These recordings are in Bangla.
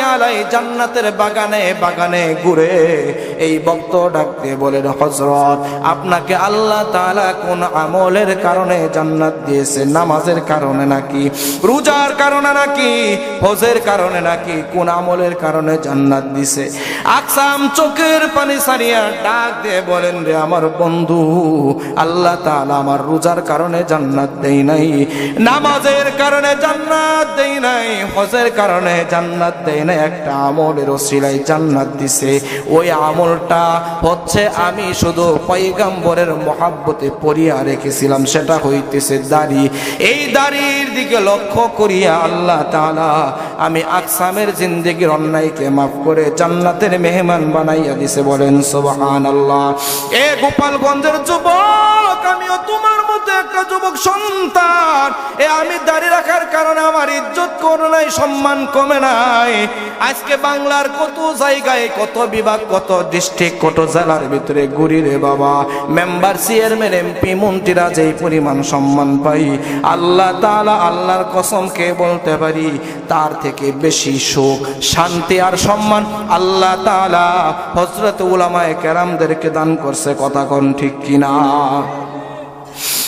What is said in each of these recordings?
আলাই জান্নাতের বাগানে বাগানে ঘুরে। এই ভক্ত ডাক দিয়ে বলেন হজরত আপনাকে আল্লাহ তালা কোন আমলের কারণে জান্নাত দিয়েছে? নামাজের কারণে নাকি? রোজার কারণে নাকি? হজের কারণে নাকি? কোন আমলের কারণে জান্নাত দিছে আকসাম চোখের পানি সারিয়া ডাক দিয়ে বলেন, রে আমার বন্ধু, আল্লাহ তাআলা আমার রোজার কারণে জান্নাত দেই নাই। নামাজের কারণে জান্নাত দেই নাই, হজের কারণে জান্নাত দেই নাই। একটা আমলের ওসিলায় জান্নাত দিছে। ওই আমলটা হচ্ছে আমি শুধু পয়গাম্বরের মহাব্বতে পড়িয়া রেখেছিলাম, সেটা হইতেছে দাড়ি। এই দাড়ির দিকে লক্ষ্য করিয়া আল্লাহ তাআলা আমি আকসামের জিন্দেগির অন্যায়কে মাফ করে জান্নাতের মেহমান বানাইয়া দিছে, বলেন সুবহানাল্লাহ। এ গোপালগঞ্জের যুবক, আমিও তোমার মতো একটা যুবক সন্তান। এ আমি দাঁড়িয়ে রাখার কারণে আমার ইজ্জত করে নাই, সম্মান কমে নাই। আজকে বাংলার কত জায়গায় কত বিভাগ, কত ডিস্ট্রিক্ট কত জেলার ভিতরে ঘুরি রে বাবা। মেম্বার চেয়ারম্যান এমপি মন্ত্রীরা যেই পরিমাণ সম্মান পাই, আল্লাহ তাআলা আল্লাহর কসমকে বলতে পারি, তার থেকে বেশি সুখ, শান্তি আর সম্মান আল্লাহ তাআলা হজরত উলামায়ে কেরামদেরকে দান করছে, কথা কোন ঠিক কিনা?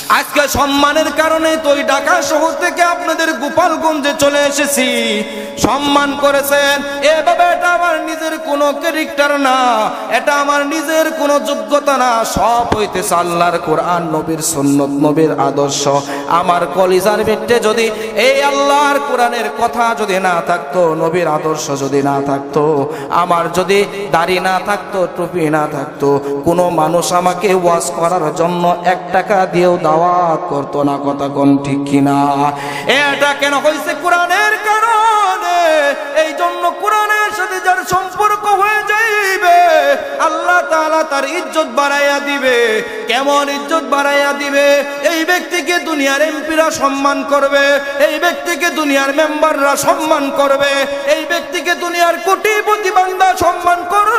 আজকে সম্মানের কারণে তো ওই ঢাকা শহর থেকে আপনাদের গোপালগঞ্জে চলে এসেছি। সম্মান করেছেন। এভাবে এটা আমার নিজের কোনো ক্যারেক্টার না। এটা আমার নিজের কোনো যোগ্যতা না। সব হইতেছে আল্লাহর কোরআন, নবীর সুন্নত, নবীর আদর্শ। আমার কলিজার ভিত্তে যদি এই আল্লাহর কোরআনের কথা যদি না থাকতো, নবীর আদর্শ যদি না থাকতো, আমার যদি দাড়ি না থাকতো, টুপি না থাকতো, কোনো মানুষ আমাকে ওয়াজ করার জন্য এক টাকা দিয়েও দাওয়াত করতো না কথা কোন ঠিক কিনা? এটা কেন হয়েছে কোরআনের কারণে? এই জন্য কোরআনের সাথে যার সম্পর্ক হয়ে যাইবে, আল্লাহ তাআলা তার ইজ্জত বাড়াইয়া দিবে। কেমন ইজ্জত বাড়াইয়া দিবে? এই ব্যক্তিকে দুনিয়ার এমপিরা সম্মান করবে, এই ব্যক্তিকে দুনিয়ার মেম্বাররা সম্মান করবে, এই ব্যক্তিকে দুনিয়ার কোটিপতি বান্দা সম্মান করবে।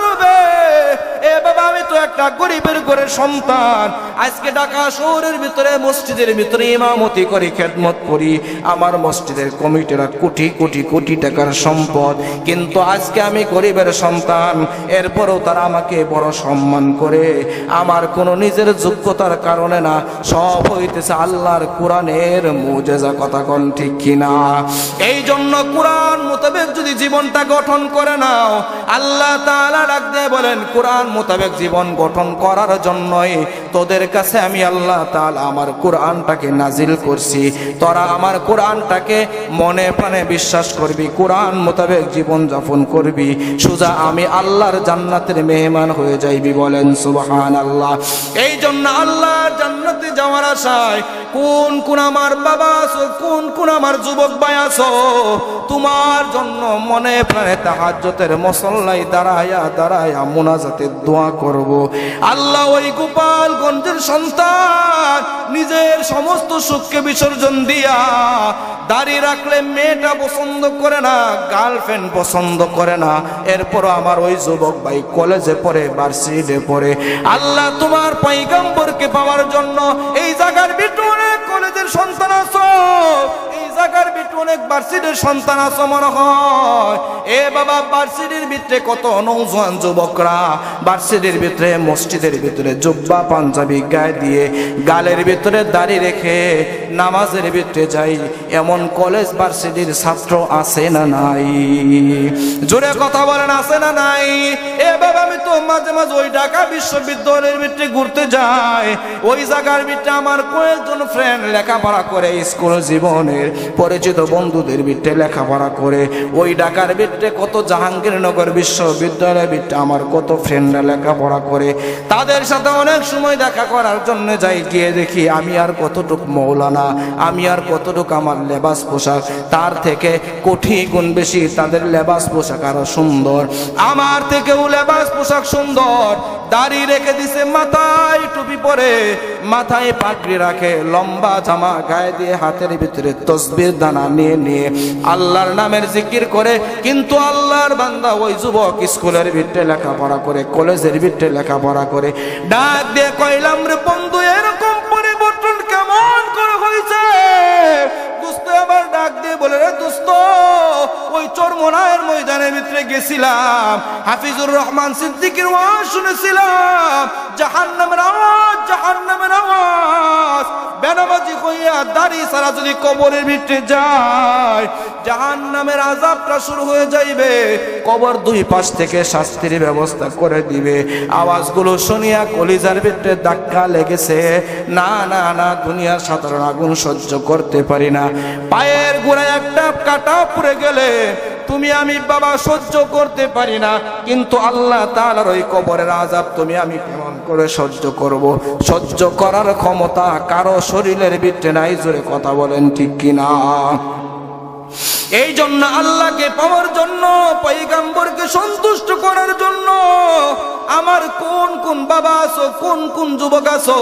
একটা গরিবের ঘরের সন্তান। আজকে ঢাকা শহরের ভিতরে, মসজিদের ভিতরে ইমামতি করি, খেদমত করি। আমার মসজিদের কমিটিরা কোটি কোটি কোটি টাকার সম্পদ। কিন্তু আজকে আমি গরিবের সন্তান, এরপরও তারা আমাকে বড় সম্মান করে। আমার কোনো নিজের যোগ্যতার কারণে না, সব হইতেছে আল্লাহর কোরআনের মুজেজা, কথা কন ঠিক কিনা? এই জন্য কোরআন মোতাবেক যদি জীবনটা গঠন করে নাও, আল্লাহ তাআলা ডাক দিয়ে বলেন, কোরআন মোতাবেক জীবন গঠন করার জন্যই তোদের কাছে আমি আল্লাহ তাআলা আমার কোরআনটাকে নাজিল করছি। তোরা আমার কোরআনটাকে মনে প্রাণে বিশ্বাস করবি, কোরআন মোতাবেক জীবন যাপন করবি। সুজা আমি আল্লাহর জান্নাতের মেহমান হয়ে যাইবি বলেন সুবহান আল্লাহ এই জন্য আল্লাহর জান্নাতে যাওয়ার আশায়, কোন কোন আমার বাবা আছো, কোন কোন আমার যুবক ভাই আছো, তোমার জন্য মনে প্রাণে তাহাজ্জতের মসল্লাই দাঁড়ায়া দাঁড়ায়া মোনাজাতের দোয়া করব। আল্লাহ ওই গোপালগঞ্জের সন্তান নিজের সমস্ত সুখকে বিসর্জন দিয়া দাড়ি রাখলে মেয়েটা পছন্দ করে না, গার্লফ্রেন্ড পছন্দ করে না। এরপর আমার ওই যুবক ভাই কলেজে পড়ে, ভার্সিটিতে পড়ে। আল্লাহ তোমার পৈগম্বরকে পাওয়ার জন্য এই জায়গার ভিতরে কলেজের সন্তান আছো। অনেক ভার্সিটির সন্তান আছো মনে হয়। এ বাবা ভার্সিটির ভিতরে কত নৌজওয়ান যুবকরা ভার্সিটির ভিতরে মসজিদের ভিতরে জুব্বা, পাঞ্জাবি গায়ে দিয়ে গালের ভিতরে দাড়ি রেখে নামাজের ভিতরে যাই। এমন কলেজ ভার্সিটির ছাত্র আছে না নাই? জোরে কথা বলেন, আছে না নাই? এ বাবা, আমি তো মাঝে মাঝে ওই ঢাকা বিশ্ববিদ্যালয়ের ভিতরে ঘুরতে যাই। ওই জায়গার ভিতরে আমার কয়েকজন ফ্রেন্ড লেখাপড়া করে স্কুল জীবনের পরিচিত বন্ধুদের ভিতরে লেখাপড়া করে, ওই ঢাকার ভিতরে কত জাহাঙ্গীরনগর বিশ্ববিদ্যালয়ের ভিতরে আমার কত ফ্রেন্ডরা লেখাপড়া করে। তাদের সাথে অনেক সময় দেখা করার জন্য যাই, গিয়ে দেখি আমি আর কতটুক মৌলানা, আমি আর কতটুক আমার লেবাস পোশাক, তার থেকে কোটি গুণ বেশি তাদের লেবাস পোশাক আরও সুন্দর। আমার থেকেও লেবাস পোশাক সুন্দর। দাড়ি রেখে দিছে, মাথায় টুপি পরে, মাথায় পাগড়ি রাখে, লম্বা জামা গায়ে দিয়ে হাতের ভিতরে তসবির দানা নিয়ে নিয়ে আল্লাহর নামের জিকির করে, কিন্তু আল্লাহর বান্দা ওই যুবক স্কুলের ভিতরে লেখাপড়া করে, কলেজের ভিতরে লেখাপড়া করে, ডাক দিয়ে কইলাম, রে বন্ধু এরকম চরমোনায়ের ভিতরে গেছিলাম। হাফিজুর রহমান সিদ্দিকের ওয়াজ শুনেছিলাম। জাহান্নামের আওয়াজ জাহান্নামের আওয়াজ। বেনামাজি হইয়া দাড়ি সারা যদি কবরের ভিতরে যায় জাহান্নামের আজাবটা শুরু হয়ে যাইবে। কবর দুই পাশ থেকে শাস্তির ব্যবস্থা করে দিবে। আওয়াজগুলো শুনিয়া কলিজার ভিতরে ধাক্কা লেগেছে। না না না, দুনিয়ার সাধারণ আগুন সহ্য করতে পারি না। পায়ের গোড়ায় একটা কাটা পড়ে গেলে তুমি আমি বাবা সহ্য করতে পারি না, কিন্তু আল্লাহ তাআলার ওই কবরের আজাব তুমি আমি কেমন করে সহ্য করব। সহ্য করার ক্ষমতা কারও শরীরের ভিতরে নাই, জোরে কথা বলেন ঠিক কিনা? এই জন্য আল্লাহকে পাওয়ার জন্য পৈগাম্বরকে সন্তুষ্ট করার জন্য আমার কোন কোন বাবা আছো, কোন কোন যুবক আছো,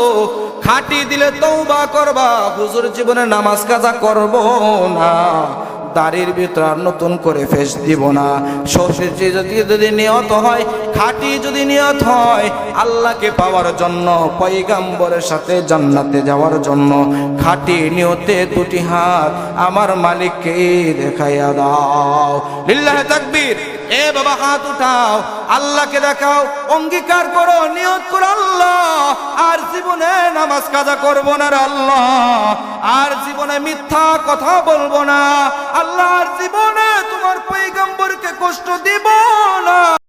খাটি দিলে তৌবা করবা, হুজুর জীবনে নামাজ কাজা করব না। দাড়ির ভিতরে আর নতুন করে ফেস দিব না। শ্বশুর যদি যদি নিয়ত হয়, খাটি যদি নিয়ত হয়, আল্লাহকে পাওয়ার জন্য পৈগাম্বরের সাথে জান্নাতে যাওয়ার জন্য খাটি নিয়তে দুটি হাত আমার মালিককে দেখাইয়া দাও। লিল্লাহ তাকবীর। এ বাবা, হাত উঠাও। আল্লাহকে দেখাও। অঙ্গীকার করো, নিয়ত করো আল্লাহ। জীবনে নামাজ কাজা করব না আল্লাহ। আর জীবনে মিথ্যা কথা বলব না। আল্লাহর জীবনে তোমার পৈগম্বরকে কষ্ট দিব না।